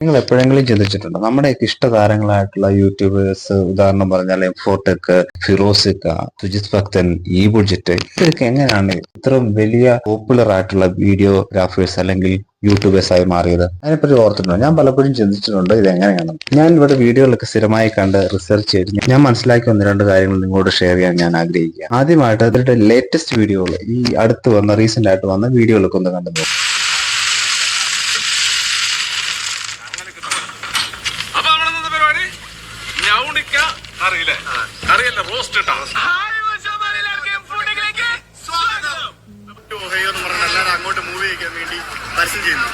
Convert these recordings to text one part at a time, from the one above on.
നിങ്ങൾ എപ്പോഴെങ്കിലും ചിന്തിച്ചിട്ടുണ്ടോ? നമ്മുടെയൊക്കെ ഇഷ്ടതാരങ്ങളായിട്ടുള്ള യൂട്യൂബേഴ്സ് ഉദാഹരണം പറഞ്ഞാൽ എംഫോട്ടെക് ഫിറോസിക്ക സുജിത് ഭക്തൻ ഈ ബുഡ്ജറ്റ് ഇവരൊക്കെ എങ്ങനെയാണ് ഇത്രയും വലിയ പോപ്പുലർ ആയിട്ടുള്ള വീഡിയോഗ്രാഫേഴ്സ് അല്ലെങ്കിൽ യൂട്യൂബേഴ്സ് ആയി മാറിയത്? അതിനെപ്പറ്റി ഓർത്തിട്ടുണ്ടോ? ഞാൻ പലപ്പോഴും ചിന്തിച്ചിട്ടുണ്ട് ഇത് എങ്ങനെയാണ് ഞാൻ ഇവിടെ വീഡിയോകളൊക്കെ സ്ഥിരമായി കണ്ട് റിസർച്ച് ചെയ്ത് ഞാൻ മനസ്സിലാക്കിയ ഒന്ന് രണ്ട് കാര്യങ്ങൾ നിങ്ങളോട് ഷെയർ ചെയ്യാൻ ഞാൻ ആഗ്രഹിക്കുക ആദ്യമായിട്ട് അവരുടെ ലേറ്റസ്റ്റ് വീഡിയോകൾ ഈ അടുത്ത് വന്ന റീസെന്റ് ആയിട്ട് വന്ന വീഡിയോകളൊക്കെ ഒന്ന് കണ്ടു നോക്കാം. അപ്പൊ അവിടെ നിന്ന് പരിപാടി ഞൗണിക്ക അറിയില്ലേ? അറിയില്ല റോസ്റ്റ് അങ്ങോട്ട് മൂവ് ചെയ്യിക്കാൻ വേണ്ടി പരസ്യം ചെയ്യുന്നു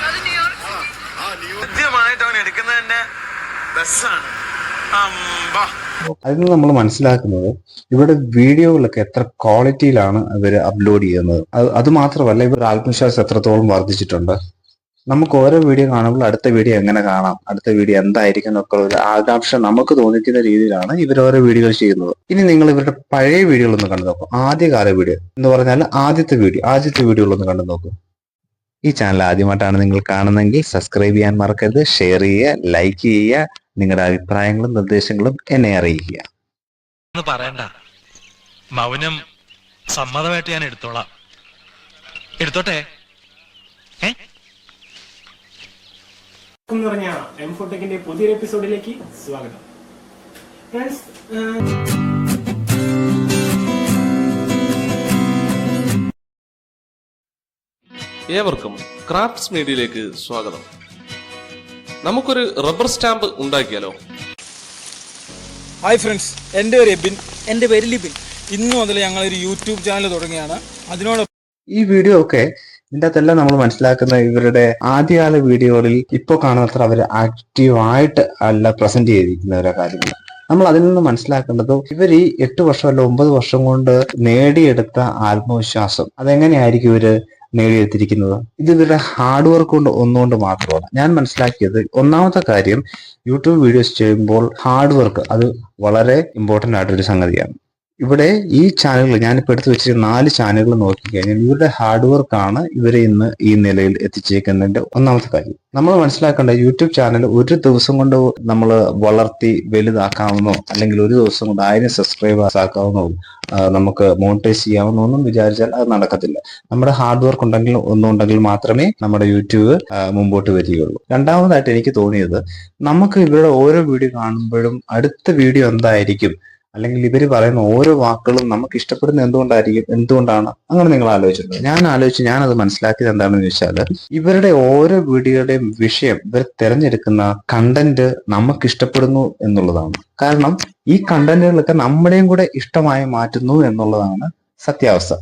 ആദ്യമായിട്ട് അവൻ എടുക്കുന്നതിന്റെ ബസ്സാണ് അതിൽ നിന്ന് നമ്മൾ മനസ്സിലാക്കുന്നത് ഇവിടെ വീഡിയോകളൊക്കെ എത്ര ക്വാളിറ്റിയിലാണ് ഇവർ അപ്ലോഡ് ചെയ്യുന്നത്. അത് അത് മാത്രമല്ല ഇവർ ആത്മവിശ്വാസം എത്രത്തോളം വർദ്ധിച്ചിട്ടുണ്ട്. നമുക്ക് ഓരോ വീഡിയോ കാണുമ്പോൾ അടുത്ത വീഡിയോ എങ്ങനെ കാണാം? അടുത്ത വീഡിയോ എന്തായിരിക്കും എന്നൊക്കെ ഒരു ആകാംക്ഷ നമുക്ക് തോന്നിക്കുന്ന രീതിയിലാണ് ഇവർ ഓരോ വീഡിയോകൾ ചെയ്യുന്നത്. ഇനി നിങ്ങൾ ഇവരുടെ പഴയ വീഡിയോകൾ ഒന്ന് കണ്ടു നോക്കും. ആദ്യകാല വീഡിയോ എന്ന് പറഞ്ഞാൽ ആദ്യത്തെ വീഡിയോ ആദ്യത്തെ വീഡിയോകൾ ഒന്ന് കണ്ടു നോക്കും. ഈ ചാനൽ ആദ്യമായിട്ടാണ് നിങ്ങൾ കാണുന്നതെങ്കിൽ സബ്സ്ക്രൈബ് ചെയ്യാൻ മറക്കരുത് ഷെയർ ചെയ്യുക ലൈക്ക് ചെയ്യുക നിങ്ങളുടെ അഭിപ്രായങ്ങളും നിർദ്ദേശങ്ങളും എന്നെ അറിയിക്കുക. പറയണ്ട. മൗനം സമ്മതമായിട്ട് ഞാൻ എടുത്തോളാം. എടുത്തോട്ടെ? എന്ന് പറഞ്ഞ എം ഫോട്ടെക്കിന്റെ പുതിയൊരു എപ്പിസോഡിലേക്ക് സ്വാഗതം. ഫ്രണ്ട്സ് ഏവർക്കും ക്രാഫ്റ്റ്സ് മീഡിയയിലേക്ക് സ്വാഗതം. നമുക്കൊരു റബ്ബർ സ്റ്റാമ്പ് ഉണ്ടാക്കിയാലോ? ഹായ് ഫ്രണ്ട്സ് എന്റെ പേര് എബിൻ എന്റെ പേര് ലിബിൻ. ഇന്ന് മുതൽ ഞങ്ങളൊരു യൂട്യൂബ് ചാനൽ തുടങ്ങിയാണ് അതിനോട് ഈ വീഡിയോ ഒക്കെ ഇതിന്റെ അകത്തെല്ലാം നമ്മൾ മനസ്സിലാക്കുന്ന ഇവരുടെ ആദ്യകാല വീഡിയോകളിൽ ഇപ്പൊ കാണുന്നത്ര അവർ ആക്റ്റീവായിട്ട് അല്ല പ്രസന്റ് ചെയ്തിരിക്കുന്ന ഓരോ കാര്യങ്ങൾ. നമ്മൾ അതിൽ നിന്ന് മനസ്സിലാക്കേണ്ടത് ഇവർ ഈ എട്ട് വർഷം അല്ല ഒമ്പത് വർഷം കൊണ്ട് നേടിയെടുത്ത ആത്മവിശ്വാസം. അതെങ്ങനെയായിരിക്കും ഇവർ നേടിയെടുത്തിരിക്കുന്നത്? ഇത് ഇവരുടെ ഹാർഡ് വർക്ക് കൊണ്ട് ഒന്നുകൊണ്ട് മാത്രമാണ്. ഞാൻ മനസ്സിലാക്കിയത് ഒന്നാമത്തെ കാര്യം യൂട്യൂബ് വീഡിയോസ് ചെയ്യുമ്പോൾ ഹാർഡ് വർക്ക് അത് വളരെ ഇമ്പോർട്ടന്റ് ആയിട്ടൊരു സംഗതിയാണ്. ഇവിടെ ഈ ചാനലുകൾ ഞാനിപ്പോൾ എടുത്തു വെച്ചിരിക്കുന്ന നാല് ചാനലുകൾ നോക്കിക്കഴിഞ്ഞാൽ ഇവരുടെ ഹാർഡ് വർക്കാണ് ഇവരെ ഇന്ന് ഈ നിലയിൽ എത്തിച്ചേക്കുന്നതിന്റെ ഒന്നാമത്തെ കാര്യം. നമ്മൾ മനസ്സിലാക്കേണ്ട യൂട്യൂബ് ചാനൽ ഒരു ദിവസം കൊണ്ട് നമ്മൾ വളർത്തി വലുതാക്കാവുന്നോ അല്ലെങ്കിൽ ഒരു ദിവസം കൊണ്ട് ആയിരം സബ്സ്ക്രൈബേഴ്സ് ആക്കാവുന്നോ നമുക്ക് മോണിറ്റൈസ് ചെയ്യാവുന്നോ ഒന്നും വിചാരിച്ചാൽ അത് നടക്കത്തില്ല. നമ്മുടെ ഹാർഡ് വർക്ക് ഉണ്ടെങ്കിൽ ഒന്നുണ്ടെങ്കിൽ മാത്രമേ നമ്മുടെ യൂട്യൂബ് മുമ്പോട്ട് വരികയുള്ളൂ. രണ്ടാമതായിട്ട് എനിക്ക് തോന്നിയത് നമുക്ക് ഇവരുടെ ഓരോ വീഡിയോ കാണുമ്പോഴും അടുത്ത വീഡിയോ എന്തായിരിക്കും? അല്ലെങ്കിൽ ഇവർ പറയുന്ന ഓരോ വാക്കുകളും നമുക്ക് ഇഷ്ടപ്പെടുന്ന എന്തുകൊണ്ടായിരിക്കും? എന്തുകൊണ്ടാണ്? അങ്ങനെ നിങ്ങൾ ആലോചിച്ചിട്ടുണ്ട്? ഞാൻ ആലോചിച്ച് ഞാൻ അത് മനസ്സിലാക്കിയത് എന്താണെന്ന് ചോദിച്ചാൽ ഇവരുടെ ഓരോ വീഡിയോയുടെയും വിഷയം ഇവർ തിരഞ്ഞെടുക്കുന്ന കണ്ടന്റ് നമുക്ക് ഇഷ്ടപ്പെടുന്നു എന്നുള്ളതാണ്. കാരണം ഈ കണ്ടന്റുകളൊക്കെ നമ്മുടെയും കൂടെ ഇഷ്ടമായി മാറ്റുന്നു എന്നുള്ളതാണ് സത്യാവസ്ഥ.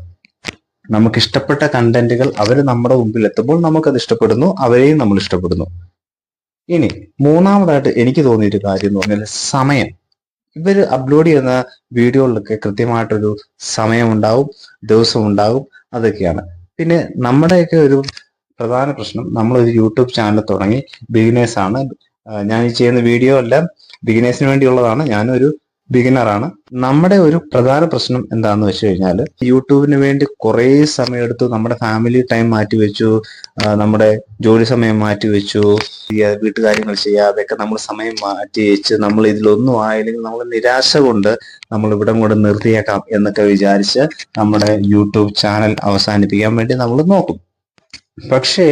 നമുക്ക് ഇഷ്ടപ്പെട്ട കണ്ടന്റുകൾ അവർ നമ്മുടെ മുമ്പിൽ എത്തുമ്പോൾ നമുക്കത് ഇഷ്ടപ്പെടുന്നു അവരെയും നമ്മൾ ഇഷ്ടപ്പെടുന്നു. ഇനി മൂന്നാമതായിട്ട് എനിക്ക് തോന്നിയൊരു കാര്യം എന്ന് പറഞ്ഞാൽ സമയം. ഇവർ അപ്ലോഡ് ചെയ്യുന്ന വീഡിയോകളിലൊക്കെ കൃത്യമായിട്ടൊരു സമയമുണ്ടാവും ദിവസം ഉണ്ടാവും അതൊക്കെയാണ്. പിന്നെ നമ്മുടെയൊക്കെ ഒരു പ്രധാന പ്രശ്നം നമ്മളൊരു യൂട്യൂബ് ചാനൽ തുടങ്ങി ബിഗിനേഴ്സ് ആണ് ഞാൻ ഈ ചെയ്യുന്ന വീഡിയോ എല്ലാം ബിഗിനേഴ്സിന് വേണ്ടിയുള്ളതാണ്. ഞാനൊരു ബിഗിനറാണ് നമ്മുടെ ഒരു പ്രധാന പ്രശ്നം എന്താണെന്ന് വെച്ച് കഴിഞ്ഞാൽ യൂട്യൂബിന് വേണ്ടി കുറേ സമയമെടുത്തു നമ്മുടെ ഫാമിലി ടൈം മാറ്റി വെച്ചു നമ്മുടെ ജോലി സമയം മാറ്റി വെച്ചു വീട്ടുകാര്യങ്ങൾ ചെയ്യാതെയൊക്കെ നമ്മൾ സമയം മാറ്റി വെച്ച് നമ്മൾ ഇതിലൊന്നും ആയില്ലെങ്കിൽ നമ്മൾ നിരാശ കൊണ്ട് നമ്മൾ ഇവിടം കൂടെ നിർത്തിയേക്കാം എന്നൊക്കെ വിചാരിച്ച് നമ്മുടെ യൂട്യൂബ് ചാനൽ അവസാനിപ്പിക്കാൻ വേണ്ടി നമ്മൾ നോക്കും. പക്ഷേ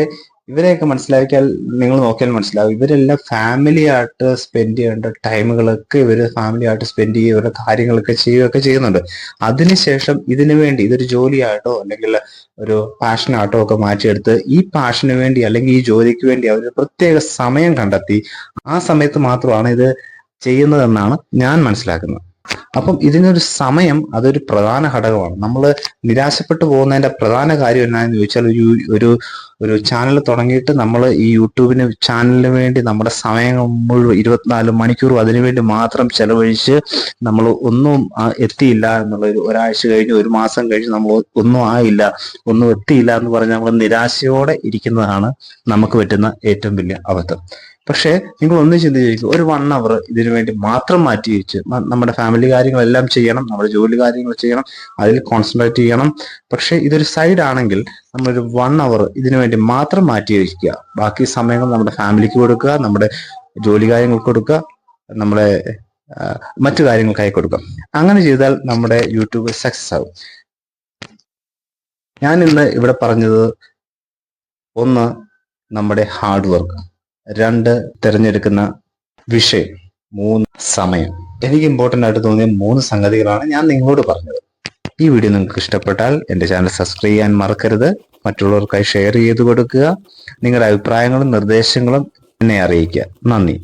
ഇവരെയൊക്കെ മനസ്സിലാക്കിയാൽ നിങ്ങൾ നോക്കിയാൽ മനസ്സിലാവും. ഇവരെല്ലാം ഫാമിലി ആയിട്ട് സ്പെൻഡ് ചെയ്യേണ്ട ടൈമുകളൊക്കെ ഇവർ ഫാമിലി ആയിട്ട് സ്പെൻഡ് ചെയ്യുക ഇവരുടെ കാര്യങ്ങളൊക്കെ ചെയ്യുകയൊക്കെ ചെയ്യുന്നുണ്ട്. അതിനുശേഷം ഇതിനു വേണ്ടി ഇതൊരു ജോലിയായിട്ടോ അല്ലെങ്കിൽ ഒരു പാഷനായിട്ടോ ഒക്കെ മാറ്റിയെടുത്ത് ഈ പാഷന് വേണ്ടി അല്ലെങ്കിൽ ഈ ജോലിക്ക് വേണ്ടി അവർ പ്രത്യേക സമയം കണ്ടെത്തി ആ സമയത്ത് മാത്രമാണ് ഇത് ചെയ്യുന്നതെന്നാണ് ഞാൻ മനസ്സിലാക്കുന്നത്. അപ്പം ഇതിനൊരു സമയം അതൊരു പ്രധാന ഘടകമാണ്. നമ്മൾ നിരാശപ്പെട്ടു പോകുന്നതിന്റെ പ്രധാന കാര്യം എന്നാന്ന് ചോദിച്ചാൽ ഒരു ഒരു ഒരു ചാനൽ തുടങ്ങിയിട്ട് നമ്മൾ ഈ യൂട്യൂബിന് ചാനലിന് വേണ്ടി നമ്മുടെ സമയം മുഴുവൻ ഇരുപത്തിനാല് മണിക്കൂറും അതിനുവേണ്ടി മാത്രം ചെലവഴിച്ച് നമ്മൾ ഒന്നും എത്തിയില്ല എന്നുള്ള ഒരു ഒരാഴ്ച കഴിഞ്ഞ് ഒരു മാസം കഴിഞ്ഞ് നമ്മൾ ഒന്നും ആയില്ല ഒന്നും എത്തിയില്ല എന്ന് പറഞ്ഞ് നമ്മൾ നിരാശയോടെ ഇരിക്കുന്നതാണ് നമുക്ക് പറ്റുന്ന ഏറ്റവും വലിയ അബദ്ധം. പക്ഷേ നിങ്ങൾ ഒന്ന് ചിന്തിച്ചു ഒരു വൺ അവർ ഇതിനു വേണ്ടി മാത്രം മാറ്റി വെച്ച് നമ്മുടെ ഫാമിലി കാര്യങ്ങളെല്ലാം ചെയ്യണം. നമ്മുടെ ജോലി കാര്യങ്ങൾ ചെയ്യണം. അതിൽ കോൺസെൻട്രേറ്റ് ചെയ്യണം. പക്ഷേ ഇതൊരു സൈഡ് ആണെങ്കിൽ നമ്മളൊരു വൺ അവർ ഇതിനു വേണ്ടി മാത്രം മാറ്റി വെക്കുക. ബാക്കി സമയങ്ങൾ നമ്മുടെ ഫാമിലിക്ക് കൊടുക്കുക. നമ്മുടെ ജോലി കാര്യങ്ങൾക്ക് കൊടുക്കുക. നമ്മുടെ മറ്റു കാര്യങ്ങൾക്കായി കൊടുക്കുക. അങ്ങനെ ചെയ്താൽ നമ്മുടെ യൂട്യൂബ് സക്സസ് ആകും ഞാൻ ഇന്ന് ഇവിടെ പറഞ്ഞത് ഒന്ന് നമ്മുടെ ഹാർഡ് വർക്ക് രണ്ട് തിരഞ്ഞെടുക്കുന്ന വിഷയം മൂന്ന് സമയം. എനിക്ക് ഇമ്പോർട്ടന്റ് ആയിട്ട് തോന്നിയ മൂന്ന് സംഗതികളാണ് ഞാൻ നിങ്ങളോട് പറഞ്ഞത്. ഈ വീഡിയോ നിങ്ങൾക്ക് ഇഷ്ടപ്പെട്ടാൽ എന്റെ ചാനൽ സബ്സ്ക്രൈബ് ചെയ്യാൻ മറക്കരുത്. മറ്റുള്ളവർക്കായി ഷെയർ ചെയ്ത് കൊടുക്കുക. നിങ്ങളുടെ അഭിപ്രായങ്ങളും നിർദ്ദേശങ്ങളും എന്നെ അറിയിക്കുക. നന്ദി.